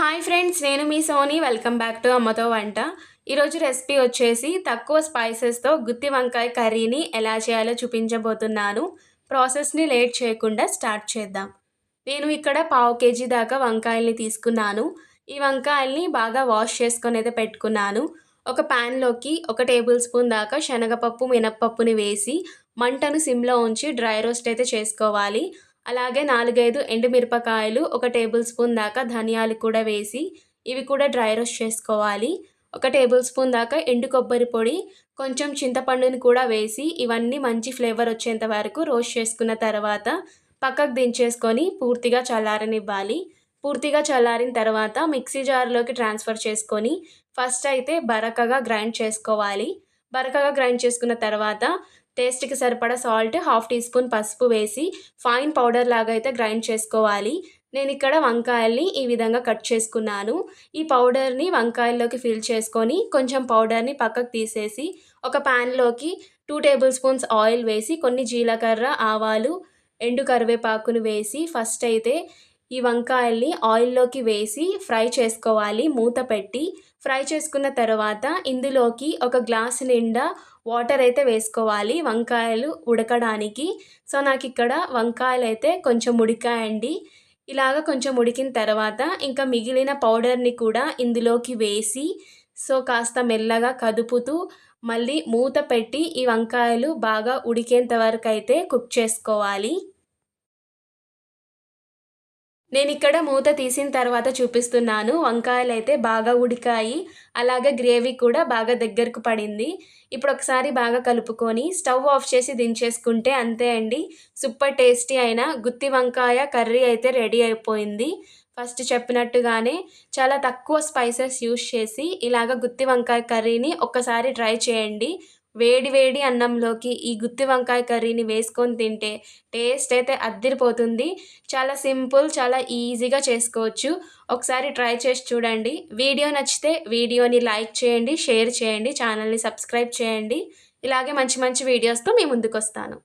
Hi friends నేను మీ Soni. Welcome back to అమ్మతో వంట. ఈరోజు రెసిపీ వచ్చేసి తక్కువ స్పైసెస్తో గుత్తి వంకాయ కర్రీని ఎలా చేయాలో చూపించబోతున్నాను. ప్రాసెస్ని లేట్ చేయకుండా స్టార్ట్ చేద్దాం. నేను ఇక్కడ పావు కేజీ దాకా వంకాయల్ని తీసుకున్నాను. ఈ వంకాయల్ని బాగా వాష్ చేసుకొని అయితే పెట్టుకున్నాను. ఒక ప్యాన్లోకి ఒక టేబుల్ స్పూన్ దాకా శనగపప్పు మినప్పప్పుని వేసి మంటను సిమ్లో ఉంచి డ్రై రోస్ట్ అయితే చేసుకోవాలి. అలాగే నాలుగైదు ఎండుమిరపకాయలు ఒక టేబుల్ స్పూన్ దాకా ధనియాలు కూడా వేసి ఇవి కూడా డ్రై రోస్ట్ చేసుకోవాలి. ఒక టేబుల్ స్పూన్ దాకా ఎండు కొబ్బరి పొడి కొంచెం చింతపండుని కూడా వేసి ఇవన్నీ మంచి ఫ్లేవర్ వచ్చేంత వరకు రోస్ట్ చేసుకున్న తర్వాత పక్కకు దించేసుకొని పూర్తిగా చల్లారనివ్వాలి. పూర్తిగా చల్లారిన తర్వాత మిక్సీ జార్లోకి ట్రాన్స్ఫర్ చేసుకొని ఫస్ట్ అయితే బరకగా గ్రైండ్ చేసుకోవాలి. బరకగా గ్రైండ్ చేసుకున్న తర్వాత టేస్ట్కి సరిపడా సాల్ట్ హాఫ్ టీ స్పూన్ పసుపు వేసి ఫైన్ పౌడర్ లాగా అయితే గ్రైండ్ చేసుకోవాలి. నేను ఇక్కడ వంకాయల్ని ఈ విధంగా కట్ చేసుకున్నాను. ఈ పౌడర్ని వంకాయల్లోకి ఫిల్ చేసుకొని కొంచెం పౌడర్ని పక్కకు తీసేసి ఒక ప్యాన్లోకి టూ టేబుల్ స్పూన్స్ ఆయిల్ వేసి కొన్ని జీలకర్ర ఆవాలు ఎండు కరివేపాకును వేసి ఫస్ట్ అయితే ఈ వంకాయల్ని ఆయిల్లోకి వేసి ఫ్రై చేసుకోవాలి. మూత పెట్టి ఫ్రై చేసుకున్న తర్వాత ఇందులోకి ఒక గ్లాస్ నిండా వాటర్ అయితే వేసుకోవాలి. వంకాయలు ఉడకడానికి. సో నాకు ఇక్కడ వంకాయలు అయితే కొంచెం ఉడికాయండి. ఇలాగ కొంచెం ఉడికిన తర్వాత ఇంకా మిగిలిన పౌడర్ని కూడా ఇందులోకి వేసి సో కాస్త మెల్లగా కదుపుతూ మళ్ళీ మూత పెట్టి ఈ వంకాయలు బాగా ఉడికేంత వరకు అయితే కుక్ చేసుకోవాలి. నేను ఇక్కడ మూత తీసిన తర్వాత చూపిస్తున్నాను. వంకాయలు అయితే బాగా ఉడికాయి. అలాగే గ్రేవీ కూడా బాగా దగ్గరకు పడింది. ఇప్పుడు ఒకసారి బాగా కలుపుకొని స్టవ్ ఆఫ్ చేసి దించేసుకుంటే అంతే అండి. సూపర్ టేస్టీ అయిన గుత్తి వంకాయ కర్రీ అయితే రెడీ అయిపోయింది. ఫస్ట్ చెప్పినట్టుగానే చాలా తక్కువ స్పైసెస్ యూస్ చేసి ఇలాగ గుత్తి వంకాయ కర్రీని ఒక్కసారి ట్రై చేయండి. వేడి వేడి అన్నంలోకి ఈ గుత్తి వంకాయ కర్రీని వేసుకొని తింటే టేస్ట్ అయితే అద్దరిపోతుంది. చాలా సింపుల్ చాలా ఈజీగా చేసుకోవచ్చు. ఒకసారి ట్రై చేసి చూడండి. వీడియో నచ్చితే వీడియోని లైక్ చేయండి షేర్ చేయండి ఛానల్ని సబ్స్క్రైబ్ చేయండి. ఇలాగే మంచి మంచి వీడియోస్తో మీ ముందుకు వస్తాను